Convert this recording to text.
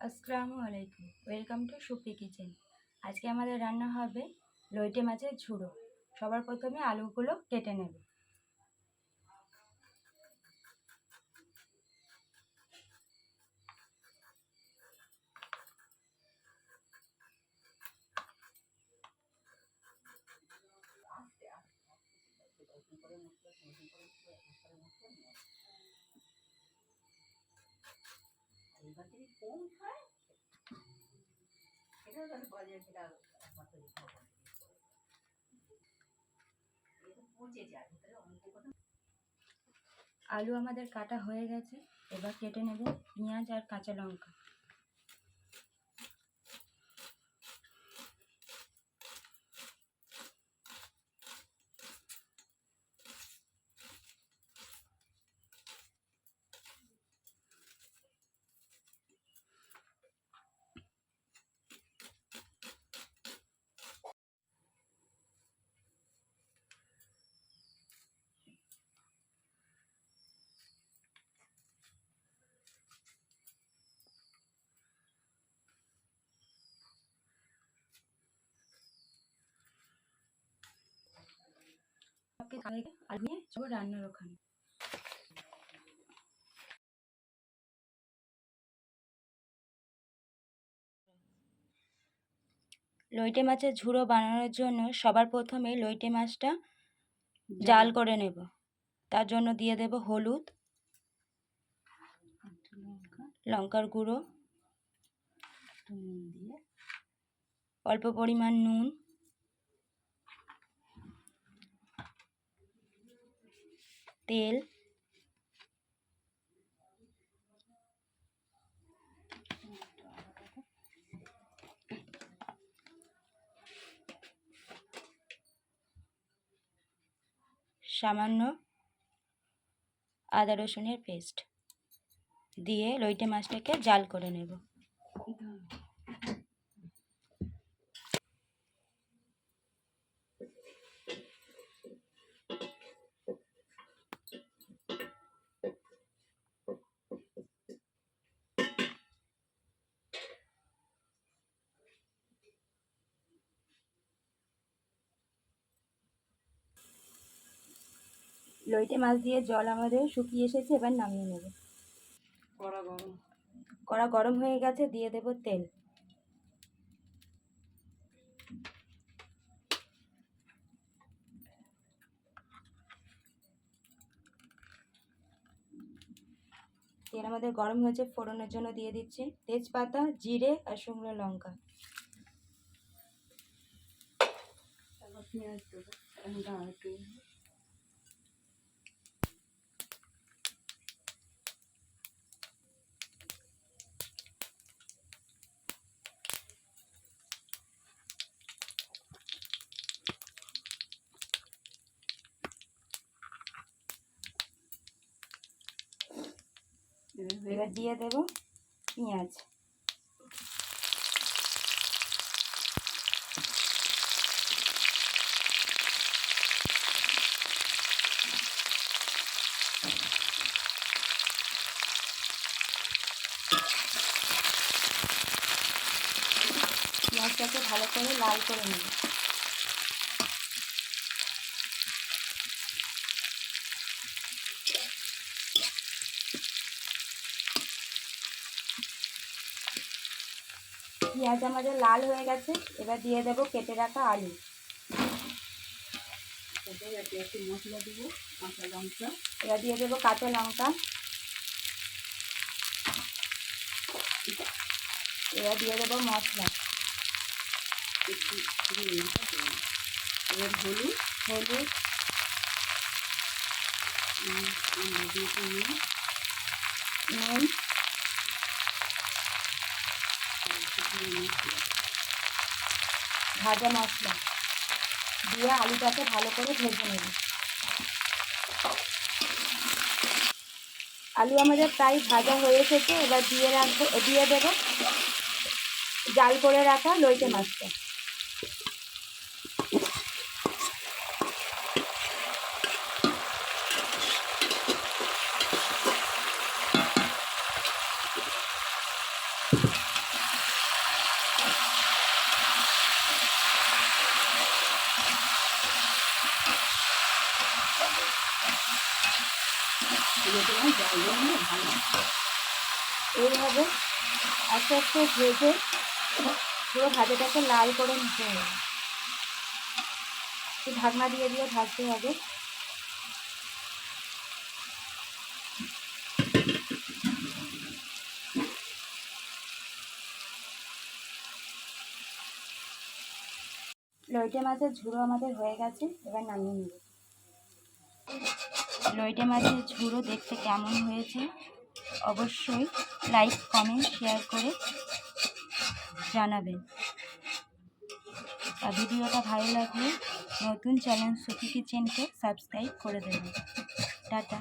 আসসালামু আলাইকুম। Welcome to soupy kitchen আজকে আমাদের রান্না হবে লইটে মাছের ঝুড়ো। সবার প্রথমে আলুগুলো কেটে নেব। আলু আমাদের কাটা হয়ে গেছে এবার কেটে নেব পেঁয়াজ আর কাঁচা লঙ্কা। সবকে আগে আলু নিয়ে যাব রান্নার ওখানে। লইটে মাছের ঝুড়ো বানানোর জন্য সবার প্রথমে লইটে মাছটা জাল। করে নেব। তার জন্য দিয়ে দেব হলুদ লঙ্কার গুঁড়ো অল্প পরিমাণ নুন। তেল। সামান্য আদা রসুনের পেস্ট দিয়ে লইটে মাছটাকে জাল করে নেব। লইটে মাছ দিয়ে জল আমাদের শুকিয়ে এসেছে এবার নামিয়ে নেব। কড়া গরম। কড়া গরম হয়ে গেছে দিয়ে দেব তেল। তেল আমাদের গরম হয়েছে ফোড়নের জন্য দিয়ে দিচ্ছি তেজপাতা জিরে আর শুকনো লঙ্কা। পেঁয়াজ দেবো এবার দিয়ে দেব পেঁয়াজ। পেঁয়াজটাকে ভালো করে লাল করে নেব। পেঁয়াজ আমাদের লাল হয়ে গেছে এবার দিয়ে দেব কেটে রাখা আলু। একটু মশলা দেবো কাঁচা লঙ্কা। এবার দিয়ে দেবো কাঁচা লঙ্কা। এবার দিয়ে দেবো মশলা। একটু এবার হলুদ। হলুদ। নুন নুন আর শুকনো মশলা ভাজা মশলা দিয়ে আলুটাকে ভালো করে ভেজে নেব। আলু আমাদের প্রায় ভাজা হয়ে এসেছে, এবার দিয়ে রাখব, দিয়ে দেবো জাল করে রাখা লইটে মাছটা। এগুলো ভালো এইভাবে আস্তে আস্তে ভেজে পুরো ভাজাটাকে লাল করে নিতে হবে। একটু ঢাকনা দিয়ে দিয়ে ভাজতে হবে। লইটে মাছের ঝুড়ো আমাদের হয়ে গেছে, এবার নামিয়ে নেব। লইটে মাছের ঝুড়ো দেখতে কেমন হয়েছে, অবশ্যই লাইক, কমেন্ট, শেয়ার করে জানাবেন। আর ভিডিওটা ভালো লাগলে নতুন চ্যানেল সুখী কিচেনকে সাবস্ক্রাইব করে দেবেন। টাটা।